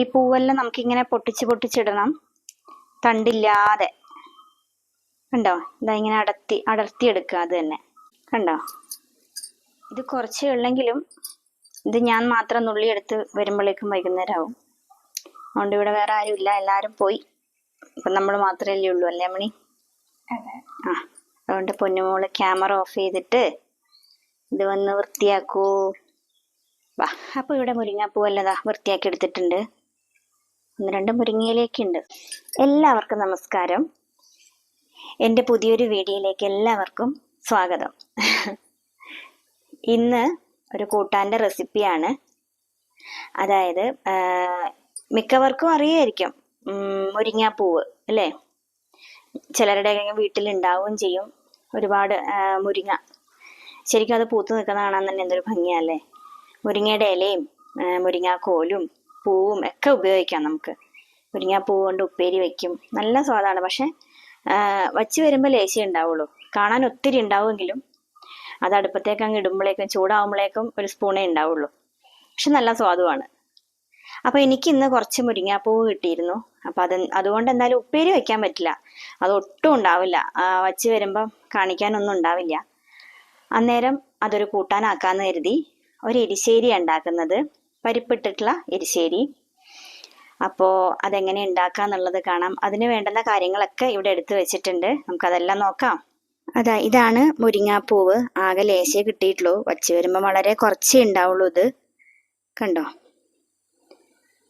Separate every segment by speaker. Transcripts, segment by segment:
Speaker 1: ഈ പൂവെല്ലാം നമുക്കിങ്ങനെ പൊട്ടിച്ച് പൊട്ടിച്ചിടണം തണ്ടില്ലാതെ കണ്ടോ ഇതാ ഇങ്ങനെ അടർത്തി അടർത്തിയെടുക്കുക അത് തന്നെ കണ്ടോ ഇത് കുറച്ചേ ഉള്ളെങ്കിലും ഇത് ഞാൻ മാത്രം നുള്ളിയെടുത്ത് വരുമ്പോഴേക്കും ആവും അതുകൊണ്ട് ഇവിടെ വേറെ ആരും ഇല്ല എല്ലാവരും പോയി ഇപ്പം നമ്മൾ മാത്രമേ ഉള്ളൂ അല്ലേ മണി ആ അതുകൊണ്ട് പൊന്നുമോള് ക്യാമറ ഓഫ് ചെയ്തിട്ട് ഇത് വന്ന് വൃത്തിയാക്കൂ വാ അപ്പോൾ ഇവിടെ അല്ലതാ വൃത്തിയാക്കി എടുത്തിട്ടുണ്ട് ഒന്ന് രണ്ട് മുരിങ്ങയിലേക്കുണ്ട് എല്ലാവർക്കും നമസ്കാരം എൻ്റെ പുതിയൊരു വീഡിയോയിലേക്ക് എല്ലാവർക്കും സ്വാഗതം ഇന്ന് ഒരു കൂട്ടാൻ്റെ റെസിപ്പിയാണ് അതായത് മിക്കവർക്കും അറിയായിരിക്കും മുരിങ്ങാപ്പൂവ് അല്ലേ ചിലരുടെയൊക്കെ വീട്ടിലുണ്ടാവുകയും ചെയ്യും ഒരുപാട് മുരിങ്ങ ശരിക്കും അത് പൂത്ത് നിൽക്കുന്നതാണെന്ന് തന്നെ എന്തൊരു ഭംഗിയല്ലേ മുരിങ്ങയുടെ ഇലയും മുരിങ്ങാക്കോലും പൂവും ഒക്കെ ഉപയോഗിക്കാം നമുക്ക് മുരിങ്ങാപ്പൂ കൊണ്ട് ഉപ്പേരി വെക്കും നല്ല സ്വാദാണ് പക്ഷെ വച്ച് വരുമ്പോൾ ലേശി ഉണ്ടാവുള്ളൂ കാണാൻ ഒത്തിരി ഉണ്ടാവുമെങ്കിലും അത് അടുപ്പത്തേക്ക് അങ്ങ് ഇടുമ്പോഴേക്കും ചൂടാവുമ്പോഴേക്കും ഒരു സ്പൂണേ ഉണ്ടാവുള്ളൂ പക്ഷെ നല്ല സ്വാദുമാണ് അപ്പോൾ എനിക്ക് ഇന്ന് കുറച്ച് മുരിങ്ങാപ്പൂവ് കിട്ടിയിരുന്നു അപ്പം അത് അതുകൊണ്ട് എന്തായാലും ഉപ്പേരി വെക്കാൻ പറ്റില്ല അത് ഒട്ടും ഉണ്ടാവില്ല വച്ച് വരുമ്പം കാണിക്കാനൊന്നും ഉണ്ടാവില്ല അന്നേരം അതൊരു കൂട്ടാനാക്കാന്ന് കരുതി ഒരു എരിശ്ശേരി ഉണ്ടാക്കുന്നത് പരിപ്പിട്ടിട്ടുള്ള എരിശ്ശേരി അപ്പോൾ അതെങ്ങനെ ഉണ്ടാക്കുക എന്നുള്ളത് കാണാം അതിന് വേണ്ടുന്ന കാര്യങ്ങളൊക്കെ ഇവിടെ എടുത്തു വെച്ചിട്ടുണ്ട് നമുക്കതെല്ലാം നോക്കാം അതാ ഇതാണ് മുരിങ്ങാപ്പൂവ് ആകെ ലേശേ കിട്ടിയിട്ടുള്ളൂ വച്ച് വരുമ്പോൾ വളരെ കുറച്ചേ ഉണ്ടാവുള്ളൂ ഇത് കണ്ടോ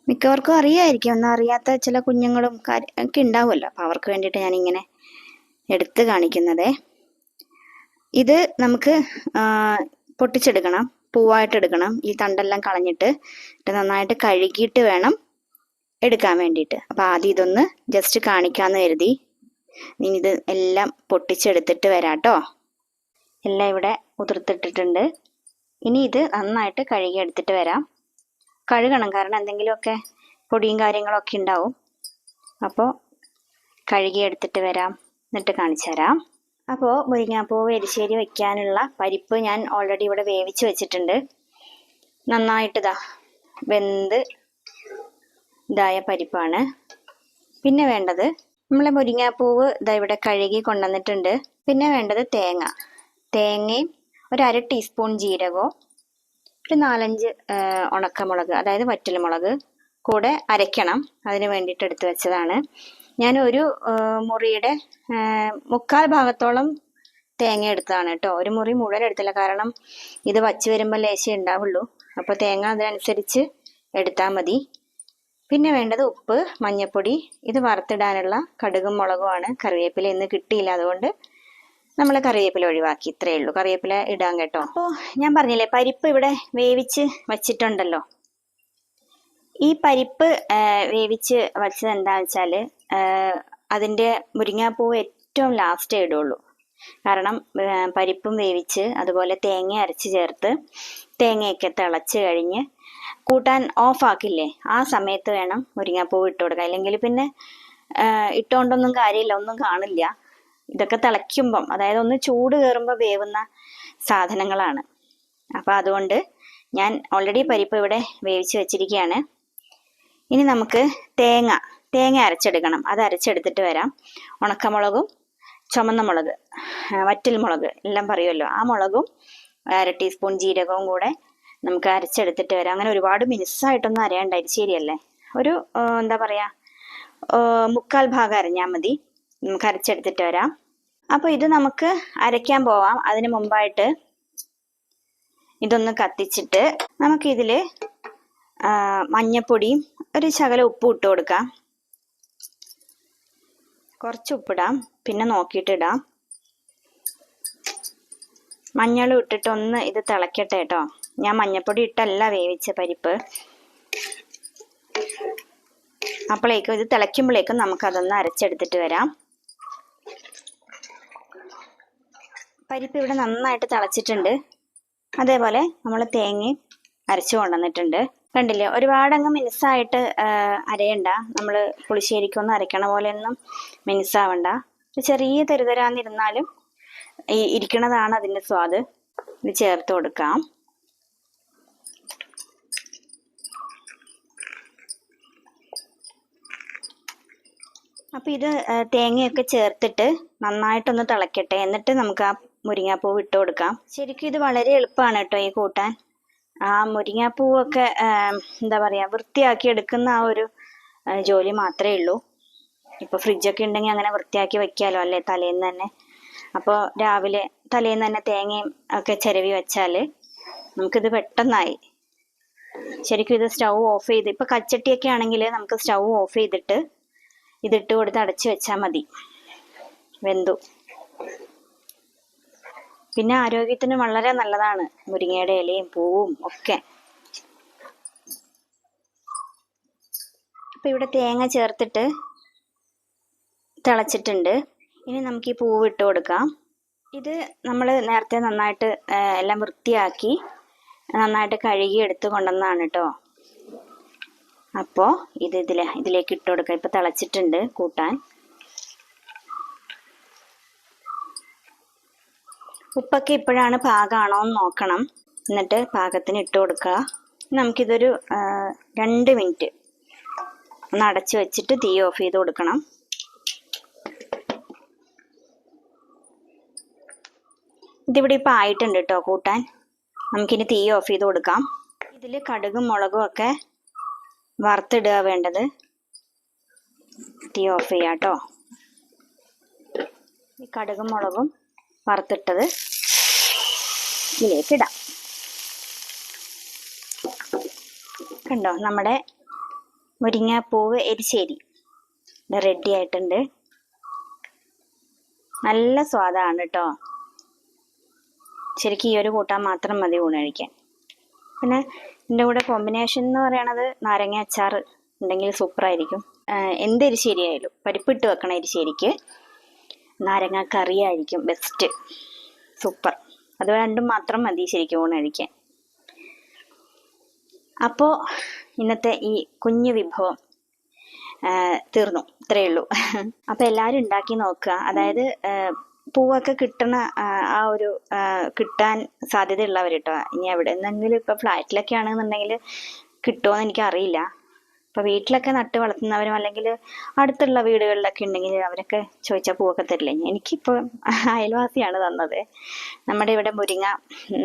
Speaker 1: മിക്കവർക്കും അറിയായിരിക്കും ഒന്നും അറിയാത്ത ചില കുഞ്ഞുങ്ങളും ഒക്കെ ഉണ്ടാവുമല്ലോ അപ്പോൾ അവർക്ക് വേണ്ടിയിട്ട് ഞാനിങ്ങനെ എടുത്ത് കാണിക്കുന്നതേ ഇത് നമുക്ക് പൊട്ടിച്ചെടുക്കണം പൂവായിട്ട് എടുക്കണം ഈ തണ്ടെല്ലാം കളഞ്ഞിട്ട് നന്നായിട്ട് കഴുകിയിട്ട് വേണം എടുക്കാൻ വേണ്ടിയിട്ട് അപ്പോൾ ആദ്യം ഇതൊന്ന് ജസ്റ്റ് കാണിക്കാമെന്ന് കരുതി ഇനി ഇത് എല്ലാം പൊട്ടിച്ചെടുത്തിട്ട് വരാം കേട്ടോ എല്ലാം ഇവിടെ ഉതിർത്തിട്ടിട്ടുണ്ട് ഇനി ഇത് നന്നായിട്ട് കഴുകി എടുത്തിട്ട് വരാം കഴുകണം കാരണം എന്തെങ്കിലുമൊക്കെ പൊടിയും കാര്യങ്ങളൊക്കെ ഉണ്ടാവും അപ്പോൾ കഴുകി എടുത്തിട്ട് വരാം എന്നിട്ട് കാണിച്ചു തരാം അപ്പോൾ മുരിങ്ങാപ്പൂവ് എരിശ്ശേരി വെക്കാനുള്ള പരിപ്പ് ഞാൻ ഓൾറെഡി ഇവിടെ വേവിച്ച് വെച്ചിട്ടുണ്ട് നന്നായിട്ടിതാ വെന്ത് ഇതായ പരിപ്പാണ് പിന്നെ വേണ്ടത് നമ്മളെ മുരിങ്ങാപ്പൂവ് ഇതാ ഇവിടെ കഴുകി കൊണ്ടുവന്നിട്ടുണ്ട് പിന്നെ വേണ്ടത് തേങ്ങ തേങ്ങയും ഒരു അര ടീസ്പൂൺ ജീരകവും ഒരു നാലഞ്ച് ഉണക്കമുളക് അതായത് വറ്റൽമുളക് കൂടെ അരയ്ക്കണം അതിന് വേണ്ടിയിട്ട് എടുത്തു വെച്ചതാണ് ഞാൻ ഒരു മുറിയുടെ മുക്കാൽ ഭാഗത്തോളം തേങ്ങ എടുത്തതാണ് കേട്ടോ ഒരു മുറി മുഴുവൻ എടുത്തില്ല കാരണം ഇത് വച്ച് വരുമ്പോൾ ലേശം ഉണ്ടാവുള്ളൂ അപ്പോൾ തേങ്ങ അതിനനുസരിച്ച് എടുത്താൽ മതി പിന്നെ വേണ്ടത് ഉപ്പ് മഞ്ഞൾപ്പൊടി ഇത് വറുത്തിടാനുള്ള കടുകും മുളകുമാണ് കറിവേപ്പില ഇന്ന് കിട്ടിയില്ല അതുകൊണ്ട് നമ്മൾ കറിവേപ്പില ഒഴിവാക്കി ഇത്രയേ ഉള്ളൂ കറിവേപ്പില ഇടാൻ കേട്ടോ അപ്പോൾ ഞാൻ പറഞ്ഞില്ലേ പരിപ്പ് ഇവിടെ വേവിച്ച് വെച്ചിട്ടുണ്ടല്ലോ ഈ പരിപ്പ് വേവിച്ച് വച്ചത് എന്താ വെച്ചാൽ അതിൻ്റെ മുരിങ്ങാപ്പൂവ് ഏറ്റവും ലാസ്റ്റേ ഇടുള്ളൂ കാരണം പരിപ്പും വേവിച്ച് അതുപോലെ തേങ്ങ അരച്ച് ചേർത്ത് തേങ്ങയൊക്കെ തിളച്ച് കഴിഞ്ഞ് കൂട്ടാൻ ഓഫാക്കില്ലേ ആ സമയത്ത് വേണം മുരിങ്ങാപ്പൂവ് ഇട്ട് കൊടുക്കാൻ അല്ലെങ്കിൽ പിന്നെ ഇട്ടുകൊണ്ടൊന്നും കാര്യമില്ല ഒന്നും കാണില്ല ഇതൊക്കെ തിളയ്ക്കുമ്പം അതായത് ഒന്ന് ചൂട് കയറുമ്പോൾ വേവുന്ന സാധനങ്ങളാണ് അപ്പോൾ അതുകൊണ്ട് ഞാൻ ഓൾറെഡി പരിപ്പ് ഇവിടെ വേവിച്ച് വെച്ചിരിക്കുകയാണ് ഇനി നമുക്ക് തേങ്ങ തേങ്ങ അരച്ചെടുക്കണം അത് അരച്ചെടുത്തിട്ട് വരാം ഉണക്കമുളകും ചുമന്ന മുളക് വറ്റൽ മുളക് എല്ലാം പറയുമല്ലോ ആ മുളകും അര ടീസ്പൂൺ ജീരകവും കൂടെ നമുക്ക് അരച്ചെടുത്തിട്ട് വരാം അങ്ങനെ ഒരുപാട് മിനുസായിട്ടൊന്നും അരയണ്ട ശരിയല്ലേ ഒരു എന്താ പറയുക മുക്കാൽ ഭാഗം അരഞ്ഞാൽ മതി നമുക്ക് അരച്ചെടുത്തിട്ട് വരാം അപ്പോൾ ഇത് നമുക്ക് അരയ്ക്കാൻ പോവാം അതിന് മുമ്പായിട്ട് ഇതൊന്ന് കത്തിച്ചിട്ട് നമുക്കിതിൽ മഞ്ഞപ്പൊടിയും ഒരു ശകല ഉപ്പും ഇട്ട് കൊടുക്കാം കുറച്ച് ഉപ്പിടാം പിന്നെ നോക്കിയിട്ടിടാം മഞ്ഞളും ഇട്ടിട്ട് ഒന്ന് ഇത് തിളക്കട്ടെ കേട്ടോ ഞാൻ മഞ്ഞപ്പൊടി ഇട്ടല്ല വേവിച്ച പരിപ്പ് അപ്പോഴേക്കും ഇത് തിളയ്ക്കുമ്പോഴേക്കും നമുക്കതൊന്ന് അരച്ചെടുത്തിട്ട് വരാം പരിപ്പ് ഇവിടെ നന്നായിട്ട് തിളച്ചിട്ടുണ്ട് അതേപോലെ നമ്മൾ തേങ്ങ അരച്ചു കൊണ്ടുവന്നിട്ടുണ്ട് കണ്ടില്ലേ ഒരുപാടങ്ങ് മിനുസായിട്ട് അരയണ്ട നമ്മൾ പുളിശ്ശേരിക്കൊന്ന് അരയ്ക്കണ പോലെയൊന്നും മിനുസാവണ്ട ചെറിയ തരുതരാന്നിരുന്നാലും ഈ ഇരിക്കണതാണ് അതിൻ്റെ സ്വാദ് ഇത് ചേർത്ത് കൊടുക്കാം അപ്പം ഇത് തേങ്ങയൊക്കെ ചേർത്തിട്ട് നന്നായിട്ടൊന്ന് തിളയ്ക്കട്ടെ എന്നിട്ട് നമുക്ക് ആ മുരിങ്ങാപ്പൂവ് ഇട്ട് കൊടുക്കാം ശരിക്കും ഇത് വളരെ എളുപ്പമാണ് കേട്ടോ ഈ കൂട്ടാൻ ആ മുരിങ്ങാപ്പൂവൊക്കെ എന്താ പറയാ വൃത്തിയാക്കി എടുക്കുന്ന ആ ഒരു ജോലി മാത്രമേ ഉള്ളൂ ഇപ്പൊ ഫ്രിഡ്ജൊക്കെ ഉണ്ടെങ്കിൽ അങ്ങനെ വൃത്തിയാക്കി വെക്കാലോ അല്ലേ തലേന്ന് തന്നെ അപ്പോൾ രാവിലെ തലേന്ന് തന്നെ തേങ്ങയും ഒക്കെ ചിരവി വെച്ചാൽ നമുക്കിത് പെട്ടെന്നായി ശരിക്കും ഇത് സ്റ്റൗ ഓഫ് ചെയ്ത് ഇപ്പൊ കച്ചട്ടിയൊക്കെ ആണെങ്കിൽ നമുക്ക് സ്റ്റൗ ഓഫ് ചെയ്തിട്ട് ഇതിട്ട് കൊടുത്ത് അടച്ചു വെച്ചാൽ മതി വെന്തു പിന്നെ ആരോഗ്യത്തിന് വളരെ നല്ലതാണ് മുരിങ്ങയുടെ ഇലയും പൂവും ഒക്കെ അപ്പം ഇവിടെ തേങ്ങ ചേർത്തിട്ട് തിളച്ചിട്ടുണ്ട് ഇനി നമുക്ക് ഈ പൂവ് ഇട്ട് കൊടുക്കാം ഇത് നമ്മൾ നേരത്തെ നന്നായിട്ട് എല്ലാം വൃത്തിയാക്കി നന്നായിട്ട് കഴുകി എടുത്ത് കൊണ്ടുവന്നാണ് കേട്ടോ അപ്പോൾ ഇത് ഇതിലെ ഇതിലേക്ക് ഇട്ട് കൊടുക്കാം ഇപ്പോൾ തിളച്ചിട്ടുണ്ട് കൂട്ടാൻ ഉപ്പൊക്കെ ഇപ്പോഴാണ് പാകമാണോ എന്ന് നോക്കണം എന്നിട്ട് പാകത്തിന് ഇട്ട് കൊടുക്കുക നമുക്കിതൊരു രണ്ട് മിനിറ്റ് ഒന്ന് അടച്ച് വെച്ചിട്ട് തീ ഓഫ് ചെയ്ത് കൊടുക്കണം ഇതിവിടെ ഇപ്പം ആയിട്ടുണ്ട് കേട്ടോ കൂട്ടാൻ നമുക്കിനി തീ ഓഫ് ചെയ്ത് കൊടുക്കാം ഇതിൽ കടുകും മുളകും ഒക്കെ വറുത്തിടുക വേണ്ടത് തീ ഓഫ് ചെയ്യാം കേട്ടോ ഈ കടുകും മുളകും വറുത്തിട്ടത് ഇതിലേക്ക് ഇടാം കണ്ടോ നമ്മുടെ മുരിങ്ങാപ്പൂവ് എരിശ്ശേരി റെഡി ആയിട്ടുണ്ട് നല്ല സ്വാദാണ് കേട്ടോ ശരിക്കും ഈ ഒരു കൂട്ടാൻ മാത്രം മതി ഊണ് കഴിക്കാൻ പിന്നെ എൻ്റെ കൂടെ കോമ്പിനേഷൻ എന്ന് പറയണത് നാരങ്ങ അച്ചാർ ഉണ്ടെങ്കിൽ സൂപ്പറായിരിക്കും എന്ത് എരിശ്ശേരി ആയാലും പരിപ്പിട്ട് വെക്കണ എരിശ്ശേരിക്ക് നാരങ്ങ കറിയായിരിക്കും ബെസ്റ്റ് സൂപ്പർ അത് രണ്ടും മാത്രം മതി ശരിക്കും ഊണ് കഴിക്കാൻ അപ്പോൾ ഇന്നത്തെ ഈ കുഞ്ഞു വിഭവം തീർന്നു ഇത്രയേ ഉള്ളൂ അപ്പോൾ എല്ലാവരും ഉണ്ടാക്കി നോക്കുക അതായത് പൂവൊക്കെ കിട്ടണ ആ ഒരു കിട്ടാൻ സാധ്യതയുള്ളവർ കേട്ടോ ഇനി എവിടെ നിന്നെങ്കിലും ഇപ്പോൾ ഫ്ലാറ്റിലൊക്കെ ആണെന്നുണ്ടെങ്കിൽ കിട്ടുമോ എന്ന് എനിക്കറിയില്ല ഇപ്പൊ വീട്ടിലൊക്കെ നട്ട് വളർത്തുന്നവരും അല്ലെങ്കിൽ അടുത്തുള്ള വീടുകളിലൊക്കെ ഉണ്ടെങ്കിൽ അവരൊക്കെ ചോദിച്ചാൽ പൂവൊക്കെ തരില്ലേ എനിക്കിപ്പോൾ അയൽവാസിയാണ് തന്നത് നമ്മുടെ ഇവിടെ മുരിങ്ങ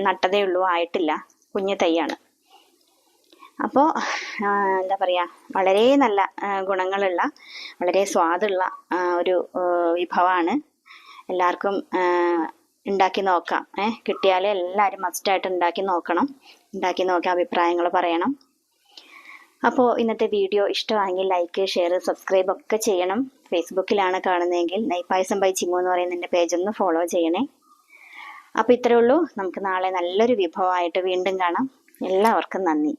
Speaker 1: നട്ടതേ ഉള്ളൂ ആയിട്ടില്ല കുഞ്ഞു തൈയാണ് അപ്പോൾ എന്താ പറയാ വളരെ നല്ല ഗുണങ്ങളുള്ള വളരെ സ്വാദുള്ള ഒരു വിഭവമാണ് എല്ലാവർക്കും ഉണ്ടാക്കി നോക്കാം ഏഹ് കിട്ടിയാൽ എല്ലാവരും മസ്റ്റായിട്ട് ഉണ്ടാക്കി നോക്കണം ഉണ്ടാക്കി നോക്കി അഭിപ്രായങ്ങൾ പറയണം അപ്പോൾ ഇന്നത്തെ വീഡിയോ ഇഷ്ടമാണെങ്കിൽ ലൈക്ക് ഷെയർ സബ്സ്ക്രൈബ് ഒക്കെ ചെയ്യണം ഫേസ്ബുക്കിലാണ് കാണുന്നതെങ്കിൽ നെയ്പായസം ബൈ ചിമ്മു എന്ന് പറയുന്ന എൻ്റെ പേജ് ഒന്ന് ഫോളോ ചെയ്യണേ അപ്പോൾ ഇത്രയേ ഉള്ളൂ നമുക്ക് നാളെ നല്ലൊരു വിഭവമായിട്ട് വീണ്ടും കാണാം എല്ലാവർക്കും നന്ദി